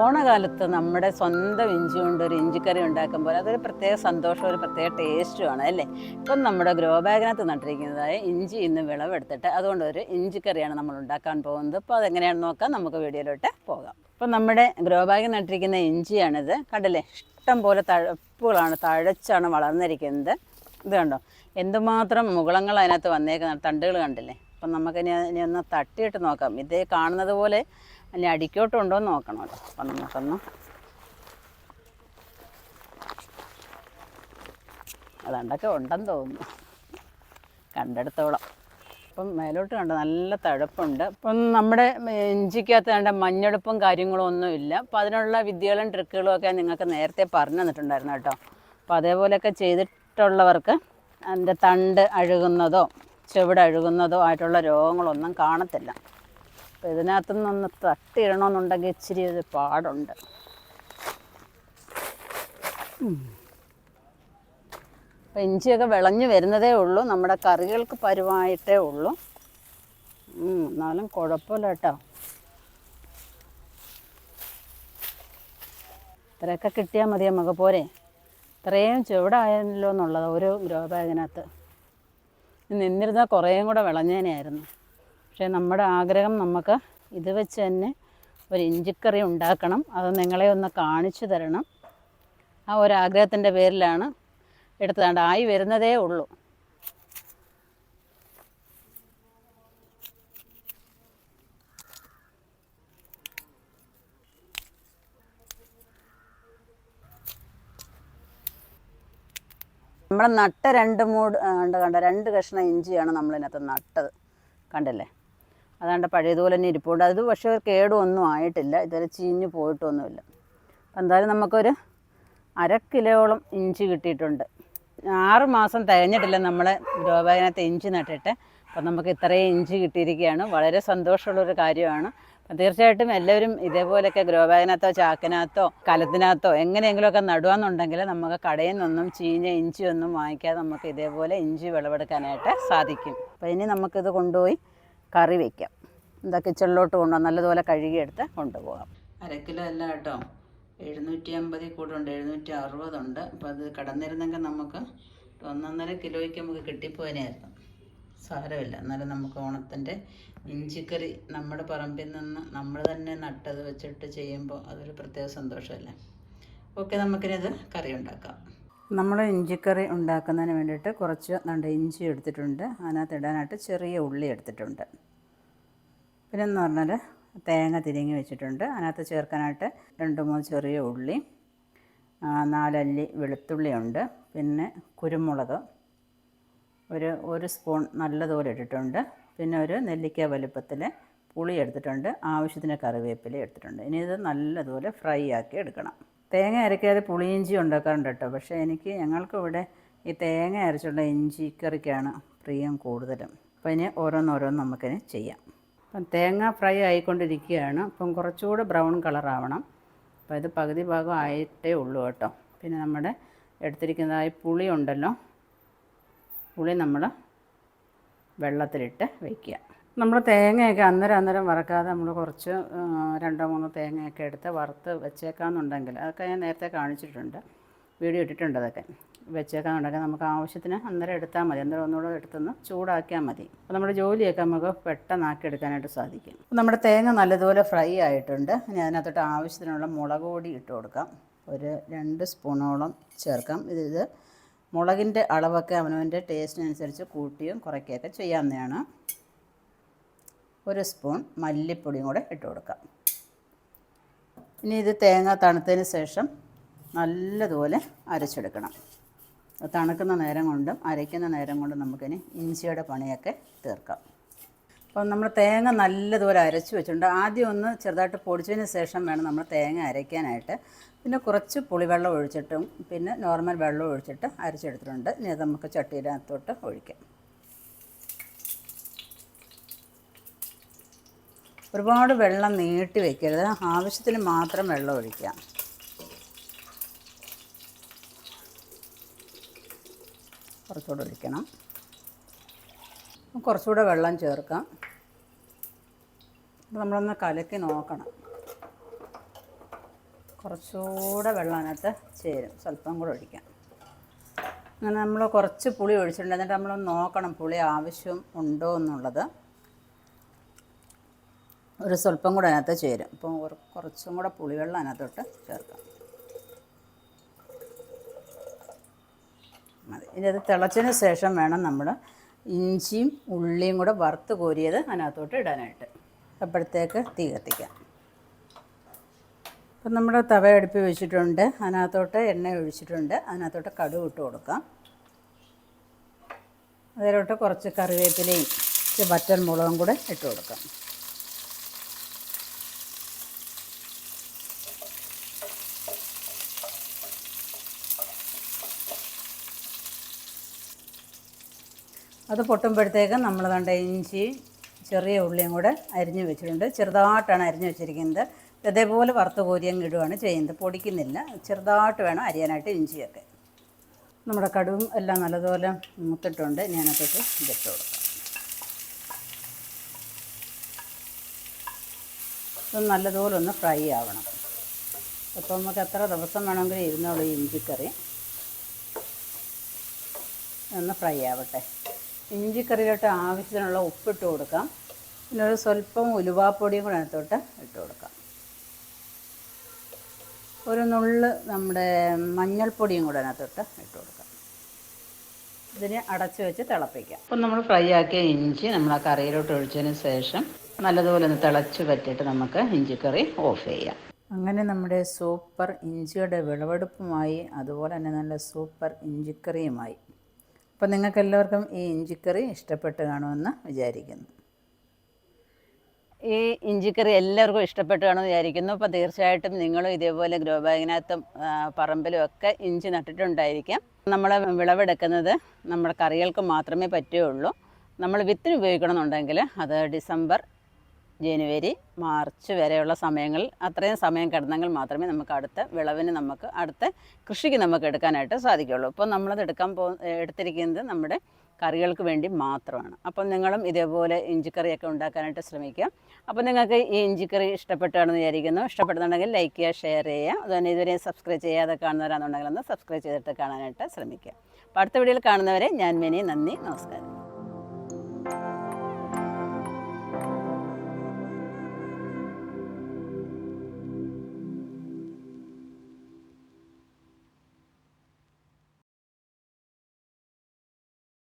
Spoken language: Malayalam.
ഓണകാലത്ത് നമ്മുടെ സ്വന്തം ഇഞ്ചി കൊണ്ട് ഒരു ഇഞ്ചിക്കറി ഉണ്ടാക്കുമ്പോൾ അതൊരു പ്രത്യേക സന്തോഷവും ഒരു പ്രത്യേക ടേസ്റ്റുമാണ് അല്ലേ? ഇപ്പം നമ്മുടെ ഗ്രോ ബാഗിനകത്ത് നട്ടിരിക്കുന്നതായ ഇഞ്ചി ഇന്ന് വിളവെടുത്തിട്ട് അതുകൊണ്ട് ഒരു ഇഞ്ചിക്കറിയാണ് നമ്മൾ ഉണ്ടാക്കാൻ പോകുന്നത്. അപ്പോൾ അതെങ്ങനെയാണെന്ന് നോക്കാം. നമുക്ക് വീഡിയോയിലോട്ട് പോകാം. ഇപ്പം നമ്മുടെ ഗ്രോ ബാഗിൽ നട്ടിരിക്കുന്ന ഇഞ്ചിയാണിത്. കണ്ടില്ലേ? ഇഷ്ടം പോലെ തഴപ്പുകളാണ് തഴച്ചാണ് വളർന്നിരിക്കുന്നത്. ഇത് കണ്ടോ? എന്തുമാത്രം മുകളങ്ങൾ അതിനകത്ത് വന്നേക്കുന്ന തണ്ടുകൾ കണ്ടില്ലേ? അപ്പം നമുക്കിനി ഇനി ഒന്ന് തട്ടിയിട്ട് നോക്കാം. ഇതേ കാണുന്നത് പോലെ അല്ലെ അടിക്കോട്ടുണ്ടോ എന്ന് നോക്കണമല്ലോ അപ്പം നമുക്കൊന്ന് അതണ്ടൊക്കെ ഉണ്ടെന്ന് തോന്നുന്നു. കണ്ടെടുത്തോളം. അപ്പം മേലോട്ട് കണ്ട നല്ല തഴപ്പുണ്ട്. അപ്പം നമ്മുടെ ഇഞ്ചിക്കകത്ത് കണ്ട മഞ്ഞെടുപ്പും കാര്യങ്ങളും ഒന്നും ഇല്ല. അപ്പം അതിനുള്ള വിദ്യകളും ട്രിക്കുകളും ഒക്കെ നിങ്ങൾക്ക് നേരത്തെ പറഞ്ഞു തന്നിട്ടുണ്ടായിരുന്നു കേട്ടോ. അപ്പോൾ അതേപോലെയൊക്കെ ചെയ്തിട്ടുള്ളവർക്ക് അതിന്റെ തണ്ട് അഴുകുന്നതോ ചെവിട് ആയിട്ടുള്ള രോഗങ്ങളൊന്നും കാണത്തില്ല. അപ്പോൾ ഇതിനകത്തു നിന്ന് തട്ടിയിടണമെന്നുണ്ടെങ്കിൽ ഇച്ചിരി ഒരു പാടുണ്ട്. അപ്പോൾ ഇഞ്ചിയൊക്കെ വിളഞ്ഞു വരുന്നതേ ഉള്ളൂ. നമ്മുടെ കറികൾക്ക് പരുവായിട്ടേ ഉള്ളൂ. എന്നാലും കുഴപ്പമില്ല കേട്ടോ. ഇത്രയൊക്കെ കിട്ടിയാൽ മതി നമുക്ക് പോരെ. ഇത്രയും ചുവടായല്ലോ എന്നുള്ളത് ഒരു ഗ്രോ ബാഗിനകത്ത്. നിന്നിരുന്നാൽ കുറേയും കൂടെ വിളഞ്ഞേനെയായിരുന്നു. പക്ഷേ നമ്മുടെ ആഗ്രഹം നമുക്ക് ഇത് വെച്ച് തന്നെ ഒരു ഇഞ്ചിക്കറി ഉണ്ടാക്കണം. അത് നിങ്ങളെ ഒന്ന് കാണിച്ചു തരണം. ആ ഒരു ആഗ്രഹത്തിന്റെ പേരിലാണ് എടുത്തതാണ്ട് ആയി വരുന്നതേ ഉള്ളൂ. നമ്മൾ നട്ട രണ്ട് മൂട് കണ്ട രണ്ട് കഷ്ണം ഇഞ്ചിയാണ് നമ്മളിതിനകത്ത് നട്ടത്. കണ്ടില്ലേ? അതാണ്ട് പഴയതുപോലെ തന്നെ ഇരിപ്പുണ്ട്. അത് പക്ഷേ ഒരു കേടും ഒന്നും ആയിട്ടില്ല. ഇതുവരെ ചീഞ്ഞ് പോയിട്ടൊന്നുമില്ല. എന്തായാലും നമുക്കൊരു അര ഇഞ്ചി കിട്ടിയിട്ടുണ്ട്. ആറ് മാസം തികഞ്ഞിട്ടില്ല നമ്മൾ ഗ്രോബാഗിനകത്ത് ഇഞ്ചി നട്ടിട്ട്. അപ്പം നമുക്ക് ഇത്രയും ഇഞ്ചി കിട്ടിയിരിക്കുകയാണ്. വളരെ സന്തോഷമുള്ളൊരു കാര്യമാണ്. അപ്പം തീർച്ചയായിട്ടും എല്ലാവരും ഇതേപോലെയൊക്കെ ഗ്രോബാഗിനകത്തോ ചാക്കിനകത്തോ കലത്തിനകത്തോ എങ്ങനെയെങ്കിലുമൊക്കെ നടുവാന്നുണ്ടെങ്കിൽ നമുക്ക് കടയിൽ നിന്നൊന്നും ചീഞ്ഞ ഇഞ്ചിയൊന്നും വാങ്ങിക്കാതെ നമുക്ക് ഇതേപോലെ ഇഞ്ചി വിളവെടുക്കാനായിട്ട് സാധിക്കും. അപ്പം ഇനി നമുക്കിത് കൊണ്ടുപോയി കറി വയ്ക്കാം എന്താ കിച്ചണിലോട്ട് കൊണ്ടുപോകാം നല്ലതുപോലെ കഴുകിയെടുത്ത് കൊണ്ടുപോകാം. അര കിലോ അല്ല കേട്ടോ. എഴുന്നൂറ്റി അമ്പതിൽ കൂടുണ്ട് എഴുന്നൂറ്റി അറുപതുണ്ട് അപ്പോൾ അത് കടന്നിരുന്നെങ്കിൽ നമുക്ക് ഒന്നൊന്നര കിലോയ്ക്ക് നമുക്ക് കിട്ടിപ്പോയനായിരുന്നു സാരമില്ല. എന്നാലും നമുക്ക് ഓണത്തിന്റെ ഇഞ്ചിക്കറി നമ്മുടെ പറമ്പിൽ നിന്ന് നമ്മൾ തന്നെ നട്ടത് വെച്ചിട്ട് ചെയ്യുമ്പോൾ അതൊരു പ്രത്യേക സന്തോഷമല്ലേ? ഓക്കെ നമുക്കിനിത് കറി ഉണ്ടാക്കാം. നമ്മൾ ഇഞ്ചിക്കറി ഉണ്ടാക്കുന്നതിന് വേണ്ടിയിട്ട് കുറച്ച് നല്ല ഇഞ്ചി എടുത്തിട്ടുണ്ട്. അതിനകത്ത് ഇടാനായിട്ട് ചെറിയ ഉള്ളി എടുത്തിട്ടുണ്ട്. പിന്നെ എന്ന് പറഞ്ഞാൽ തേങ്ങ തിരിങ്ങി വെച്ചിട്ടുണ്ട്. അതിനകത്ത് ചേർക്കാനായിട്ട് രണ്ട് മൂന്ന് ചെറിയ ഉള്ളി നാലല്ലി വെളുത്തുള്ളിയുണ്ട് പിന്നെ കുരുമുളക് ഒരു ഒരു സ്പൂൺ നല്ലതുപോലെ ഇട്ടിട്ടുണ്ട്. പിന്നെ ഒരു നെല്ലിക്ക വലുപ്പത്തിൽ പുളി എടുത്തിട്ടുണ്ട്. ആവശ്യത്തിന് കറിവേപ്പില എടുത്തിട്ടുണ്ട്. ഇനി ഇത് നല്ലതുപോലെ ഫ്രൈ ആക്കി എടുക്കണം. തേങ്ങ അരയ്ക്കാതെ പുളിയിഞ്ചി ഉണ്ടാക്കാറുണ്ട് കേട്ടോ. പക്ഷേ എനിക്ക് ഞങ്ങൾക്ക് ഇവിടെ ഈ തേങ്ങ അരച്ചുള്ള ഇഞ്ചി കറിക്കാണ് പ്രിയം കൂടുതലും. അപ്പോൾ ഇനി ഓരോന്നോരോന്ന് നമുക്കിനി ചെയ്യാം. അപ്പം തേങ്ങ ഫ്രൈ ആയിക്കൊണ്ടിരിക്കുകയാണ്. അപ്പം കുറച്ചുകൂടെ ബ്രൗൺ കളറാവണം. അപ്പോൾ ഇത് പകുതി ഭാഗം ആയിട്ടേ ഉള്ളൂ കേട്ടോ. പിന്നെ നമ്മുടെ എടുത്തിരിക്കുന്നതായ പുളി ഉണ്ടല്ലോ. പുളി നമ്മൾ വെള്ളത്തിലിട്ട് വയ്ക്കുക. നമ്മൾ തേങ്ങയൊക്കെ അന്നേരം അന്നേരം വറക്കാതെ നമ്മൾ കുറച്ച് രണ്ടോ മൂന്നോ തേങ്ങയൊക്കെ എടുത്ത് വറുത്ത് വെച്ചേക്കാമെന്നുണ്ടെങ്കിൽ അതൊക്കെ ഞാൻ നേരത്തെ കാണിച്ചിട്ടുണ്ട്. വീഡിയോ ഇട്ടിട്ടുണ്ട് അതൊക്കെ. വെച്ചേക്കാന്നുണ്ടെങ്കിൽ നമുക്ക് ആവശ്യത്തിന് അന്നേരം എടുത്താൽ മതി. അന്നേരം ഒന്നുകൂടെ എടുത്തൊന്ന് ചൂടാക്കിയാൽ മതി. അപ്പോൾ നമ്മുടെ ജോലിയൊക്കെ നമുക്ക് പെട്ടെന്നാക്കി എടുക്കാനായിട്ട് സാധിക്കും. നമ്മുടെ തേങ്ങ നല്ലതുപോലെ ഫ്രൈ ആയിട്ടുണ്ട്. ഇനി അതിനകത്തോട്ട് ആവശ്യത്തിനുള്ള മുളക് പൊടി ഇട്ട് കൊടുക്കാം. ഒരു രണ്ട് സ്പൂണോളം ചേർക്കാം. ഇത് ഇത് മുളകിന്റെ അളവൊക്കെ അവനവന്റെ ടേസ്റ്റിനനുസരിച്ച് കൂട്ടിയും കുറയ്ക്കുകയൊക്കെ ചെയ്യാവുന്നതാണ്. ഒരു സ്പൂൺ മല്ലിപ്പൊടിയും കൂടെ ഇട്ട് കൊടുക്കാം. ഇനി ഇത് തേങ്ങ തണുത്തതിന് ശേഷം നല്ലതുപോലെ അരച്ചെടുക്കണം. തണുക്കുന്ന നേരം കൊണ്ടും അരയ്ക്കുന്ന നേരം കൊണ്ടും നമുക്കിനി ഇഞ്ചിയുടെ പണിയൊക്കെ തീർക്കാം. അപ്പം നമ്മൾ തേങ്ങ നല്ലതുപോലെ അരച്ച് വെച്ചിട്ടുണ്ട്. ആദ്യം ഒന്ന് ചെറുതായിട്ട് പൊടിച്ചതിന് ശേഷം വേണം നമ്മൾ തേങ്ങ അരയ്ക്കാനായിട്ട്. പിന്നെ കുറച്ച് പുളിവെള്ളം ഒഴിച്ചിട്ടും പിന്നെ നോർമൽ വെള്ളം ഒഴിച്ചിട്ട് അരച്ചെടുത്തിട്ടുണ്ട്. ഇനി അത് നമുക്ക് ചട്ടിയിലകത്തോട്ട് ഒഴിക്കാം. ഒരുപാട് വെള്ളം നീട്ടി വെക്കരുത്. ആവശ്യത്തിന് മാത്രം വെള്ളം ഒഴിക്കാം. കുറച്ചുകൂടെ ഒഴിക്കണം. കുറച്ചുകൂടെ വെള്ളം ചേർക്കാം. നമ്മളൊന്ന് കലക്കി നോക്കണം. കുറച്ചുകൂടെ വെള്ളം അതിനകത്ത് ചേരും. സ്വല്പം കൂടെ ഒഴിക്കാം. അങ്ങനെ നമ്മൾ കുറച്ച് പുളി ഒഴിച്ചിട്ടുണ്ട്. എന്നിട്ട് നമ്മൾ നോക്കണം പുളി ആവശ്യം ഉണ്ടോ എന്നുള്ളത്. ഒരു സ്വല്പം കൂടെ അതിനകത്ത് ചേരും. അപ്പോൾ കുറച്ചും കൂടെ പുളിവെള്ളം അതിനകത്തോട്ട് ചേർക്കാം. മതി. ഇനി അത് തിളച്ചതിന് ശേഷം വേണം നമ്മൾ ഇഞ്ചിയും ഉള്ളിയും കൂടെ വറുത്ത് കോരിയത് അതിനകത്തോട്ട് ഇടാനായിട്ട്. അപ്പോഴത്തേക്ക് തീ കത്തിക്കാം. അപ്പം നമ്മുടെ തവ അടുപ്പി വെച്ചിട്ടുണ്ട്. അതിനകത്തോട്ട് എണ്ണ ഒഴിച്ചിട്ടുണ്ട്. അതിനകത്തോട്ട് കടുക് ഇട്ട് കൊടുക്കാം. അതിലോട്ട് കുറച്ച് കറിവേപ്പിലയും ബറ്റർ മുളകും കൂടെ ഇട്ട് കൊടുക്കാം. അത് പൊട്ടുമ്പോഴത്തേക്കും നമ്മൾ കണ്ട ഇഞ്ചി ചെറിയ ഉള്ളിയും കൂടെ അരിഞ്ഞ് വെച്ചിട്ടുണ്ട്. ചെറുതായിട്ടാണ് അരിഞ്ഞ് വെച്ചിരിക്കുന്നത്. ഇതേപോലെ വറുത്ത് കോരിയങ്ങ് ഇടുകയാണ് ചെയ്യുന്നത്. പൊടിക്കുന്നില്ല. ചെറുതായിട്ട് വേണം അരിയാനായിട്ട് ഇഞ്ചിയൊക്കെ. നമ്മുടെ കടുവും എല്ലാം നല്ലതുപോലെ മൂത്തിട്ടുണ്ട്. ഇനി അതിനകത്തേക്ക് ഇതിട്ട് കൊടുക്കാം. നല്ലതുപോലെ ഒന്ന് ഫ്രൈ ആവണം. അപ്പോൾ നമുക്ക് എത്ര ദിവസം വേണമെങ്കിലും ഇരുന്നോളൂ ഇഞ്ചിക്കറി. ഒന്ന് ഫ്രൈ ആവട്ടെ. ഇഞ്ചിക്കറിയിലോട്ട് ആവശ്യത്തിനുള്ള ഉപ്പിട്ട് കൊടുക്കാം. പിന്നെ ഒരു സ്വല്പം ഉലുവാപ്പൊടിയും കൂടെ അതിനകത്തോട്ട് ഇട്ട് കൊടുക്കാം. ഒരു നുള്ള് നമ്മുടെ മഞ്ഞൾപ്പൊടിയും കൂടെ അതിനകത്തോട്ട് ഇട്ട് കൊടുക്കാം. ഇതിനെ അടച്ച് വെച്ച് തിളപ്പിക്കാം. അപ്പം നമ്മൾ ഫ്രൈ ആക്കിയ ഇഞ്ചി നമ്മൾ ആ കറിയിലോട്ട് ഒഴിച്ചതിന് ശേഷം നല്ലതുപോലെ ഒന്ന് തിളച്ച് പറ്റിയിട്ട് നമുക്ക് ഇഞ്ചിക്കറി ഓഫ് ചെയ്യാം. അങ്ങനെ നമ്മുടെ സൂപ്പർ ഇഞ്ചിയുടെ വിളവെടുപ്പുമായി അതുപോലെ തന്നെ നല്ല സൂപ്പർ ഇഞ്ചിക്കറിയുമായി അപ്പം നിങ്ങൾക്കെല്ലാവർക്കും ഈ ഇഞ്ചിക്കറി ഇഷ്ടപ്പെട്ട് കാണുമെന്ന് വിചാരിക്കുന്നു. ഈ ഇഞ്ചിക്കറി എല്ലാവർക്കും ഇഷ്ടപ്പെട്ട് കാണുമെന്ന് വിചാരിക്കുന്നു. അപ്പോൾ തീർച്ചയായിട്ടും നിങ്ങളും ഇതേപോലെ ഗ്രോ ബാഗിനകത്തും പറമ്പിലും ഒക്കെ ഇഞ്ചി നട്ടിട്ടുണ്ടായിരിക്കാം. നമ്മൾ വിളവെടുക്കുന്നത് നമ്മുടെ കറികൾക്ക് മാത്രമേ പറ്റുകയുള്ളൂ. നമ്മൾ വിത്തിന് ഉപയോഗിക്കണമെന്നുണ്ടെങ്കിൽ അത് ഡിസംബർ ജനുവരി മാർച്ച് വരെയുള്ള സമയങ്ങളിൽ അത്രയും സമയം കിടന്നെങ്കിൽ മാത്രമേ നമുക്ക് അടുത്ത വിളവിന് നമുക്ക് അടുത്ത കൃഷിക്ക് നമുക്ക് എടുക്കാനായിട്ട് സാധിക്കുകയുള്ളൂ. അപ്പോൾ നമ്മളത് എടുക്കാൻ പോ എടുത്തിരിക്കുന്നത് നമ്മുടെ കറികൾക്ക് വേണ്ടി മാത്രമാണ്. അപ്പം നിങ്ങളും ഇതേപോലെ ഇഞ്ചിക്കറിയൊക്കെ ഉണ്ടാക്കാനായിട്ട് ശ്രമിക്കുക. അപ്പോൾ നിങ്ങൾക്ക് ഈ ഇഞ്ചിക്കറി ഇഷ്ടപ്പെട്ടാണെന്ന് വിചാരിക്കുന്നു. ഇഷ്ടപ്പെടുന്നുണ്ടെങ്കിൽ ലൈക്ക് ചെയ്യുക ഷെയർ ചെയ്യുക. അതുതന്നെ ഇതുവരെ സബ്സ്ക്രൈബ് ചെയ്യാതെ കാണുന്നവരാണെന്നുണ്ടെങ്കിൽ ഒന്ന് സബ്സ്ക്രൈബ് ചെയ്തിട്ട് കാണാനായിട്ട് ശ്രമിക്കുക. അപ്പോൾ അടുത്ത വീഡിയോയിൽ കാണുന്നവരെ ഞാൻ മിനി നന്ദി നമസ്കാരം.